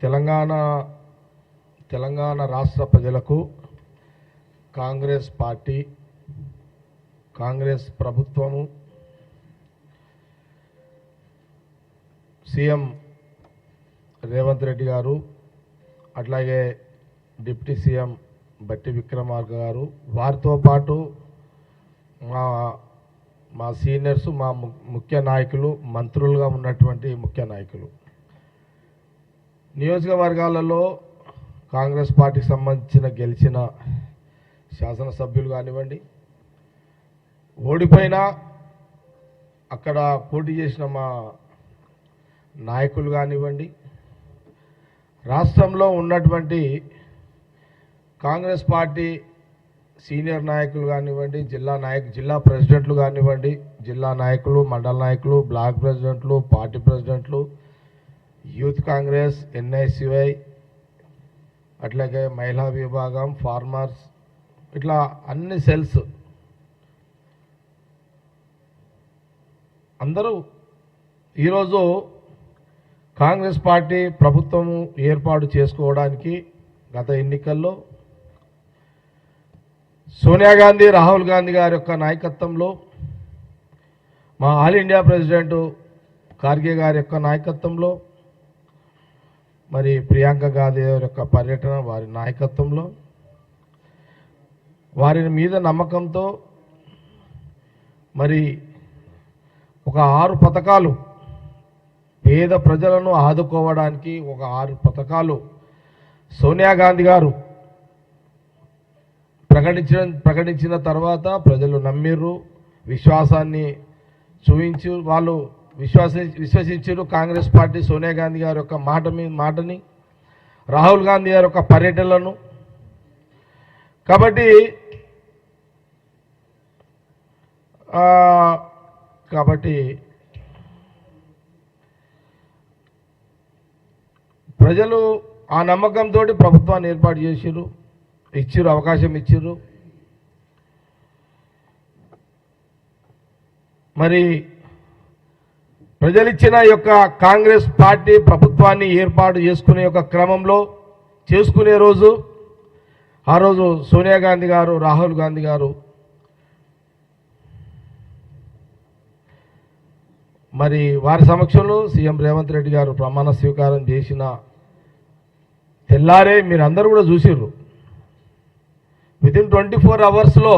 తెలంగాణ తెలంగాణ రాష్ట్ర ప్రజలకు కాంగ్రెస్ పార్టీ కాంగ్రెస్ ప్రభుత్వము సీఎం రేవంత్ రెడ్డి గారు అట్లాగే డిప్యూటీ సీఎం బట్టి విక్రమార్క గారు వారితో పాటు మా మా సీనియర్స్ మా ము- ముఖ్య నాయకులు మంత్రులుగా ఉన్నటువంటి ముఖ్య నాయకులు. నియోజకవర్గాలలో కాంగ్రెస్ పార్టీకి సంబంధించిన గెలిచిన శాసనసభ్యులు కానివ్వండి ఓడిపోయినా అక్కడ పోటీ చేసిన మా నాయకులు కానివ్వండి రాష్ట్రంలో ఉన్నటువంటి కాంగ్రెస్ పార్టీ సీనియర్ నాయకులు కానివ్వండి జిల్లా నాయకు జిల్లా ప్రెసిడెంట్లు కానివ్వండి జిల్లా నాయకులు మండల నాయకులు బ్లాక్ ప్రెసిడెంట్లు పార్టీ ప్రెసిడెంట్లు యూత్ కాంగ్రెస్ ఎన్ఐసివై అట్లాగే మహిళా విభాగం ఫార్మర్స్ ఇట్లా అన్ని సెల్స్ అందరూ ఈరోజు కాంగ్రెస్ పార్టీ ప్రభుత్వం ఏర్పాటు చేసుకోవడానికి గత ఎన్నికల్లో సోనియా గాంధీ రాహుల్ గాంధీ గారి యొక్క నాయకత్వంలో మా ఆల్ ఇండియా ప్రెసిడెంట్ ఖార్గే గారి యొక్క నాయకత్వంలో మరి ప్రియాంక గాంధీ గారి యొక్క పర్యటన వారి నాయకత్వంలో వారి మీద నమ్మకంతో మరి ఒక ఆరు పథకాలు పేద ప్రజలను ఆదుకోవడానికి ఒక ఆరు పథకాలు సోనియా గాంధీ గారు ప్రకటించిన ప్రకటించిన తర్వాత ప్రజలు నమ్మిర్రు విశ్వాసాన్ని చూపించి వాళ్ళు విశ్వాస విశ్వసించారు కాంగ్రెస్ పార్టీ సోనియా గాంధీ గారి యొక్క మాట మీ మాటని రాహుల్ గాంధీ గారి యొక్క పర్యటనలను. కాబట్టి కాబట్టి ప్రజలు ఆ నమ్మకంతో ప్రభుత్వాన్ని ఏర్పాటు చేసిర్రు ఇచ్చిర్రు అవకాశం ఇచ్చిర్రు. మరి ప్రజలిచ్చిన యొక్క కాంగ్రెస్ పార్టీ ప్రభుత్వాన్ని ఏర్పాటు చేసుకునే యొక్క క్రమంలో చేసుకునే రోజు ఆ రోజు సోనియా గాంధీ గారు రాహుల్ గాంధీ గారు మరి వారి సమక్షంలో సీఎం రేవంత్ రెడ్డి గారు ప్రమాణ స్వీకారం చేసిన తెల్లారే మీరు అందరూ కూడా చూసిర్రు. విత్ ఇన్ ట్వంటీ ఫోర్ అవర్స్లో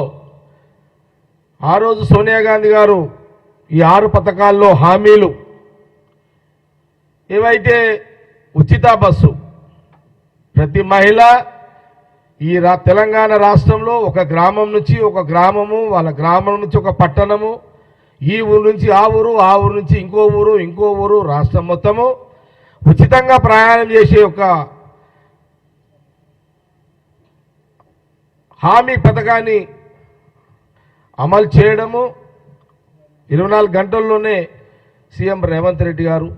ఆ రోజు సోనియా గాంధీ గారు ఈ ఆరు పథకాల్లో హామీలు ఏవైతే ఉచిత బస్సు ప్రతి మహిళ ఈ రా తెలంగాణ రాష్ట్రంలో ఒక గ్రామం నుంచి ఒక గ్రామము వాళ్ళ గ్రామం నుంచి ఒక పట్టణము ఈ ఊరు నుంచి ఆ ఊరు ఆ ఊరు నుంచి ఇంకో ఊరు ఇంకో ఊరు రాష్ట్రం మొత్తము ఉచితంగా ప్రయాణం చేసే ఒక హామీ పథకాన్ని అమలు చేయడము ఇరవై నాలుగు గంటల్లోనే సీఎం రేవంత్ రెడ్డి గారు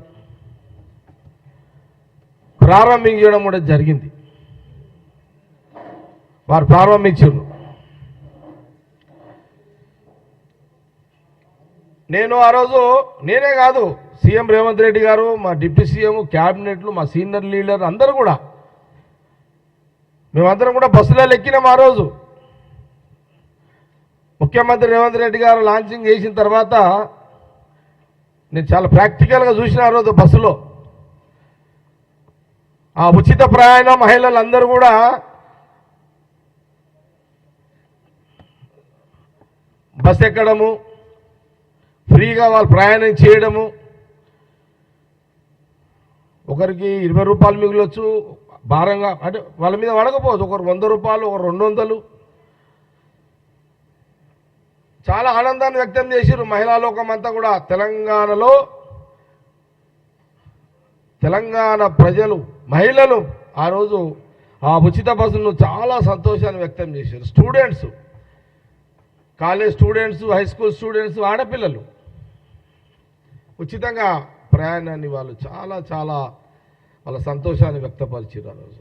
ప్రారంభించడం కూడా జరిగింది. వారు ప్రారంభించారు. నేను ఆ రోజు నేనే కాదు సీఎం రేవంత్ రెడ్డి గారు మా డిప్యూటీ సీఎం క్యాబినెట్లు మా సీనియర్ లీడర్ అందరూ కూడా మేమందరం కూడా బస్సులో ఎక్కినాం ఆ రోజు. ముఖ్యమంత్రి రేవంత్ రెడ్డి గారు లాంచింగ్ చేసిన తర్వాత నేను చాలా ప్రాక్టికల్గా చూసిన ఆ రోజు బస్సులో. ఆ ఉచిత ప్రయాణ మహిళలందరూ కూడా బస్ ఎక్కడము ఫ్రీగా వాళ్ళు ప్రయాణం చేయడము ఒకరికి ఇరవై రూపాయలు మిగిలొచ్చు భారంగా అంటే వాళ్ళ మీద పడకపోవచ్చు ఒకరు వంద రూపాయలు ఒకరు రెండు వందలు. చాలా ఆనందాన్ని వ్యక్తం చేసిర్రు. మహిళా లోకం అంతా కూడా తెలంగాణలో తెలంగాణ ప్రజలు మహిళలు ఆ రోజు ఆ ఉచిత బస్సును చాలా సంతోషాన్ని వ్యక్తం చేశారు students college students high school students ఆడపిల్లలు ఉచితంగా ప్రయాణాన్ని వాళ్ళు చాలా చాలా వాళ్ళ సంతోషాన్ని వ్యక్తపరిచారు ఆ రోజు.